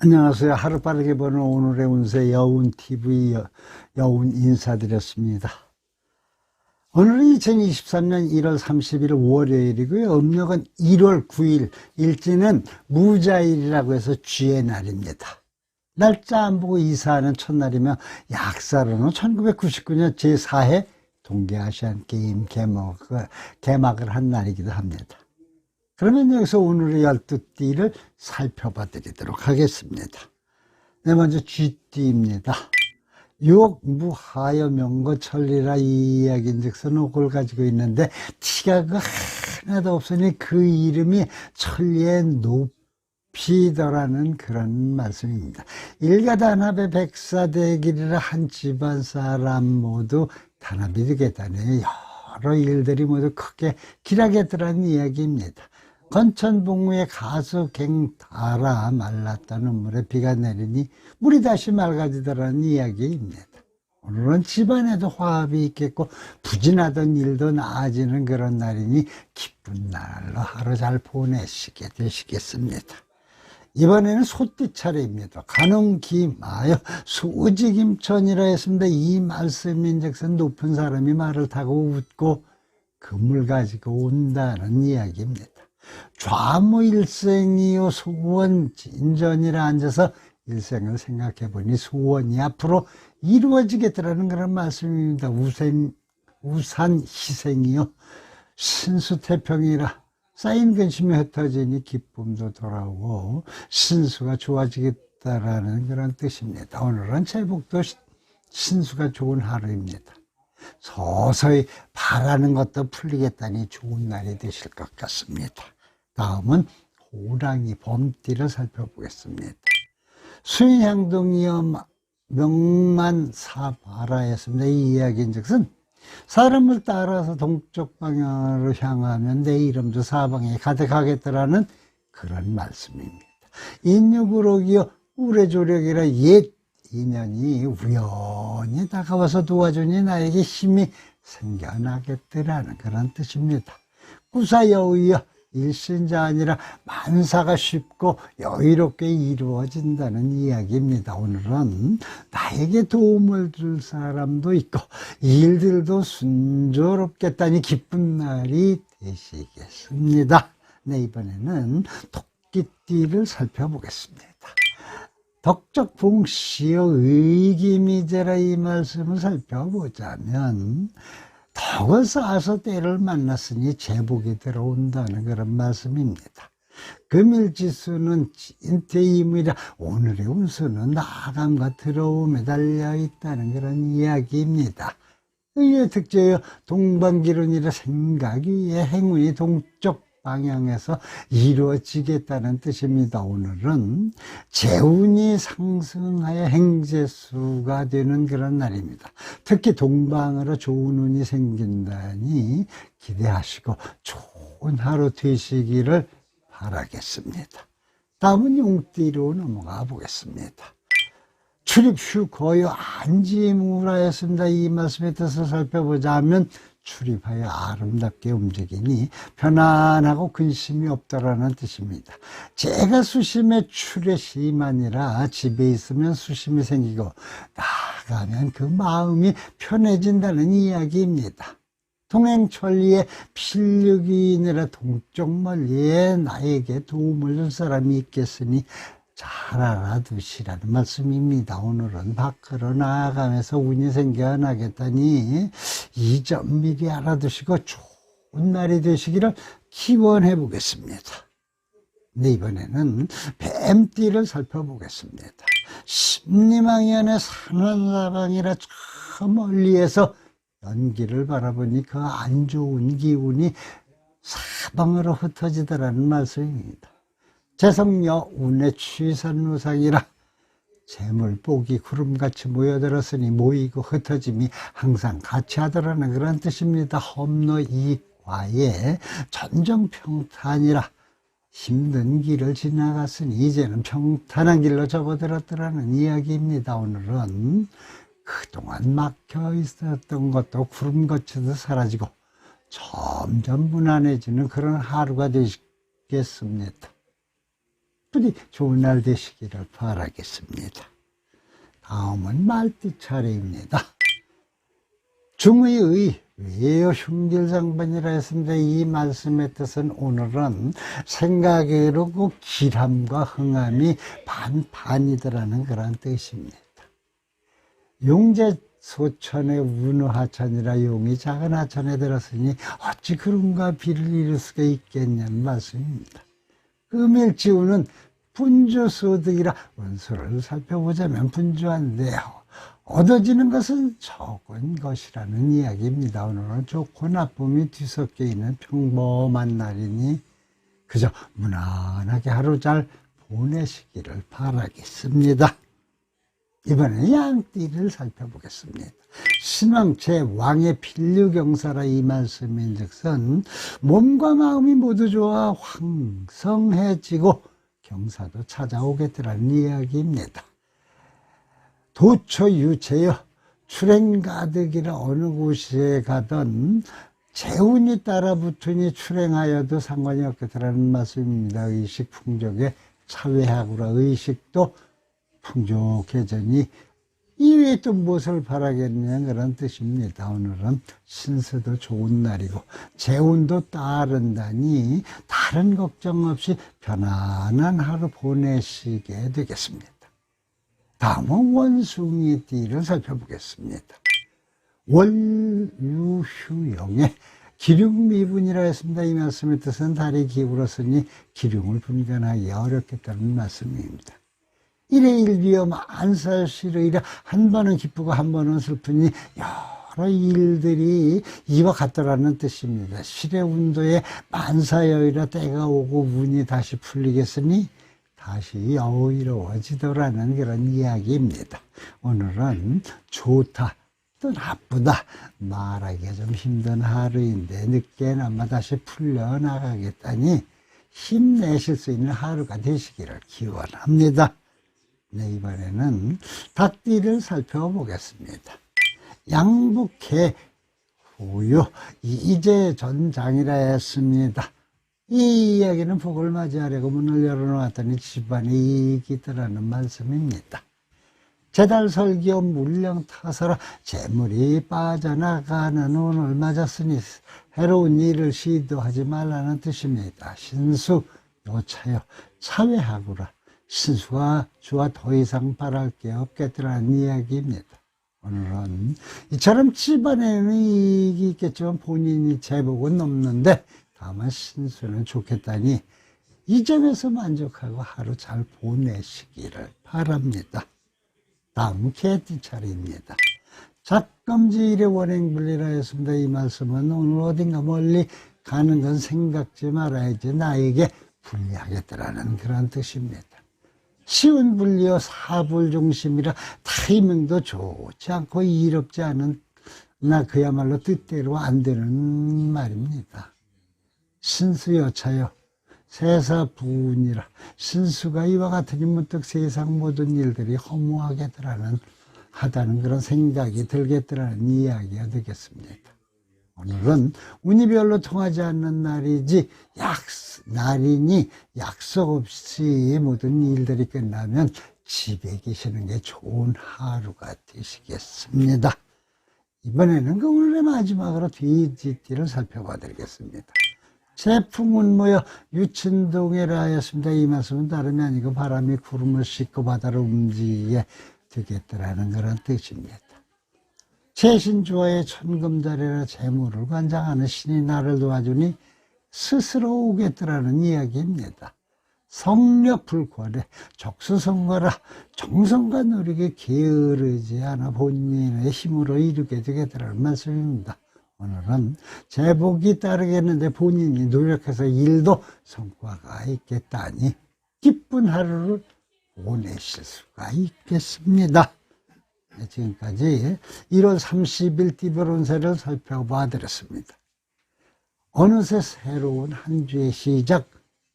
안녕하세요. 하루 빠르게 보는 오늘의 운세 여운TV 여, 여운 인사드렸습니다. 오늘은 2023년 1월 30일 월요일이고요. 음력은 1월 9일, 일지는 무자일이라고 해서 쥐의 날입니다. 날짜 안 보고 이사하는 첫날이며 약사로는 1999년 제4회 동계아시안 게임 개막을, 개막을 한 날이기도 합니다. 그러면 여기서 오늘의 열두 띠를 살펴봐 드리도록 하겠습니다. 네, 먼저 쥐띠입니다. 유혹, 무하여, 명거, 천리라 이 이야기인 즉선 옥을 가지고 있는데 티가 그 하나도 없으니 그 이름이 천리의 높이더라는 그런 말씀입니다. 일가단합의 백사대길이라 한 집안 사람 모두 단합이 되겠다네. 여러 일들이 모두 크게 길하겠더라는 이야기입니다. 건천봉우의 가수 갱달아 말랐다는 물에 비가 내리니 물이 다시 맑아지더라는 이야기입니다. 오늘은 집안에도 화합이 있겠고 부진하던 일도 나아지는 그런 날이니 기쁜 날로 하루 잘 보내시게 되시겠습니다. 이번에는 소띠 차례입니다. 가능기마여 수직임천이라 했습니다. 이 말씀인즉슨 높은 사람이 말을 타고 웃고 금을 가지고 온다는 이야기입니다. 좌무일생이요 소원 진전이라 앉아서 일생을 생각해 보니 소원이 앞으로 이루어지겠다라는 그런 말씀입니다. 우생, 우산 희생이요 신수태평이라 쌓인 근심이 흩어지니 기쁨도 돌아오고 신수가 좋아지겠다라는 그런 뜻입니다. 오늘은 제복도 신수가 좋은 하루입니다. 서서히 바라는 것도 풀리겠다니 좋은 날이 되실 것 같습니다. 다음은 호랑이 범띠를 살펴보겠습니다. 수행향동이여 명만 사바라였습니다. 이 이야기인 즉슨 사람을 따라서 동쪽 방향으로 향하면 내 이름도 사방에 가득하겠더라는 그런 말씀입니다. 인육으로기여 우레조력이라 옛 인연이 우연히 다가와서 도와주니 나에게 힘이 생겨나겠더라는 그런 뜻입니다. 구사여의여 일신자 아니라 만사가 쉽고 여유롭게 이루어진다는 이야기입니다. 오늘은 나에게 도움을 줄 사람도 있고 일들도 순조롭겠다니 기쁜 날이 되시겠습니다. 네, 이번에는 토끼띠를 살펴보겠습니다. 덕적 봉시여 의기미제라 이 말씀을 살펴보자면 덕을 쌓아서 때를 만났으니 제복이 들어온다는 그런 말씀입니다. 금일지수는 인태이물이라 오늘의 운수는 나감과 들어옴에 달려 있다는 그런 이야기입니다. 의의 특제여 동방기론이라 생각이 행운이 동쪽 방향에서 이루어지겠다는 뜻입니다. 오늘은 재운이 상승하여 행재수가 되는 그런 날입니다. 특히 동방으로 좋은 운이 생긴다니 기대하시고 좋은 하루 되시기를 바라겠습니다. 다음은 용띠로 넘어가 보겠습니다. 출입 후 거여 안지무라였습니다. 이 말씀의 뜻을 살펴보자면 출입하여 아름답게 움직이니 편안하고 근심이 없다라는 뜻입니다. 제가 수심에 출애심아니라 집에 있으면 수심이 생기고 나가면 그 마음이 편해진다는 이야기입니다. 통행천리에 필력이니라 동쪽 멀리에 나에게 도움을 줄 사람이 있겠으니 잘 알아두시라는 말씀입니다. 오늘은 밖으로 나아가면서 운이 생겨나겠다니 이 점 미리 알아두시고 좋은 날이 되시기를 기원해 보겠습니다. 네, 이번에는 뱀띠를 살펴보겠습니다. 심리망연의 산원사방이라 저 멀리에서 연기를 바라보니 그 안 좋은 기운이 사방으로 흩어지더라는 말씀입니다. 재성여 운의 취산무상이라 재물복이 구름같이 모여들었으니 모이고 흩어짐이 항상 같이 하더라는 그런 뜻입니다. 험로 이과에 전정평탄이라 힘든 길을 지나갔으니 이제는 평탄한 길로 접어들었더라는 이야기입니다. 오늘은 그동안 막혀 있었던 것도 구름같이도 사라지고 점점 무난해지는 그런 하루가 되겠습니다. 부디 좋은 날 되시기를 바라겠습니다. 다음은 말띠 차례입니다. 중의의 왜요 흉길상반이라 했습니다. 이 말씀의 뜻은 오늘은 생각으로고 길함과 흥함이 반반이더라는 그런 뜻입니다. 용제 소천의 운하천이라 용이 작은 하천에 들었으니 어찌 그런가 비를 이룰 수가 있겠냐는 말씀입니다. 금일지우는 분주소득이라 원소를 살펴보자면 분주한데요. 얻어지는 것은 적은 것이라는 이야기입니다. 오늘은 좋고 나쁨이 뒤섞여 있는 평범한 날이니 그저 무난하게 하루 잘 보내시기를 바라겠습니다. 이번에 양띠를 살펴보겠습니다. 신왕 제 왕의 필류경사라 이 말씀인 즉선 몸과 마음이 모두 좋아 황성해지고 경사도 찾아오겠더라는 이야기입니다. 도처유체여 출행 가득이라 어느 곳에 가던 재운이 따라붙으니 출행하여도 상관이 없겠더라는 말씀입니다. 의식 풍족에 차회하구라 의식도 풍족해지니 이외에 또 무엇을 바라겠냐 그런 뜻입니다. 오늘은 신세도 좋은 날이고 재운도 따른다니 다른 걱정 없이 편안한 하루 보내시게 되겠습니다. 다음은 원숭이 띠를 살펴보겠습니다. 월유휴용의 기륭미분이라 했습니다. 이 말씀의 뜻은 달이 기울었으니 기륭을 분간하기 어렵겠다는 말씀입니다. 일에 일비어 만살시르이라 한 번은 기쁘고 한 번은 슬프니 여러 일들이 이와 같더라는 뜻입니다. 실의 운도에 만사여이라 때가 오고 운이 다시 풀리겠으니 다시 여유로워지더라는 그런 이야기입니다. 오늘은 좋다 또 나쁘다 말하기가 좀 힘든 하루인데 늦게나마 다시 풀려나가겠다니 힘내실 수 있는 하루가 되시기를 기원합니다. 네, 이번에는 닭띠를 살펴보겠습니다. 양북해 후유 이제 전장이라 했습니다. 이 이야기는 복을 맞이하려고 문을 열어놓았더니 집안이 이기더라는 말씀입니다. 제달 설교 물령 타서라 재물이 빠져나가는 운을 맞았으니 해로운 일을 시도하지 말라는 뜻입니다. 신수 요차여 차회하구라. 신수가 주와 더 이상 바랄 게 없겠더라는 이야기입니다. 오늘은 이처럼 집안에는 이익이 있겠지만 본인이 제복은 넘는데 다만 신수는 좋겠다니 이 점에서 만족하고 하루 잘 보내시기를 바랍니다. 다음 개띠 차례입니다. 작금지일의 원행불리라 했습니다. 이 말씀은 오늘 어딘가 멀리 가는 건 생각지 말아야지 나에게 불리하겠더라는 그런 뜻입니다. 쉬운 분리여 사불 중심이라 타이밍도 좋지 않고 이롭지 않은 나 그야말로 뜻대로 안 되는 말입니다. 신수여차여 세사부운이라 신수가 이와 같으니 문득 세상 모든 일들이 허무하겠더라는 하다는 그런 생각이 들겠더라는 이야기가 되겠습니다. 오늘은 운이 별로 통하지 않는 날이지 약 날이니 약속 없이 모든 일들이 끝나면 집에 계시는 게 좋은 하루가 되시겠습니다. 이번에는 그 오늘의 마지막으로 뒤집기를 살펴봐 드리겠습니다. 제풍은 모여 유친동해라 하였습니다. 이 말씀은 다름이 아니고 바람이 구름을 싣고 바다를 움직이게 되겠더라는 그런 뜻입니다. 재신주와의 천금자리라 재물을 관장하는 신이 나를 도와주니 스스로 오겠더라는 이야기입니다. 성력 불권에 적수성가라 정성과 노력에 게으르지 않아 본인의 힘으로 이루게 되겠더라는 말씀입니다. 오늘은 제복이 따르겠는데 본인이 노력해서 일도 성과가 있겠다니 기쁜 하루를 보내실 수가 있겠습니다. 네, 지금까지 1월 30일 띠별운세를 살펴봐 드렸습니다. 어느새 새로운 한 주의 시작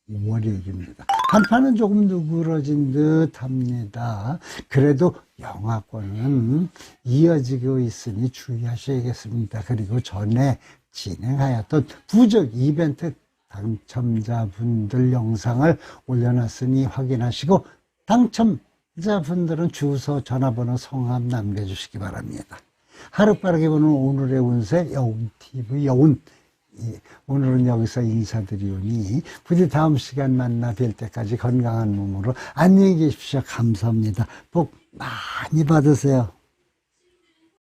월요일입니다. 한판은 조금 누그러진 듯 합니다. 그래도 영화권은 이어지고 있으니 주의하셔야겠습니다. 그리고 전에 진행하였던 부적 이벤트 당첨자분들 영상을 올려놨으니 확인하시고 당첨 자분들은 주소, 전화번호, 성함 남겨주시기 바랍니다. 하루 빠르게 보는 오늘의 운세 여운TV 여운 예, 오늘은 여기서 인사드리오니 부디 다음 시간 만나 뵐 때까지 건강한 몸으로 안녕히 계십시오. 감사합니다. 복 많이 받으세요.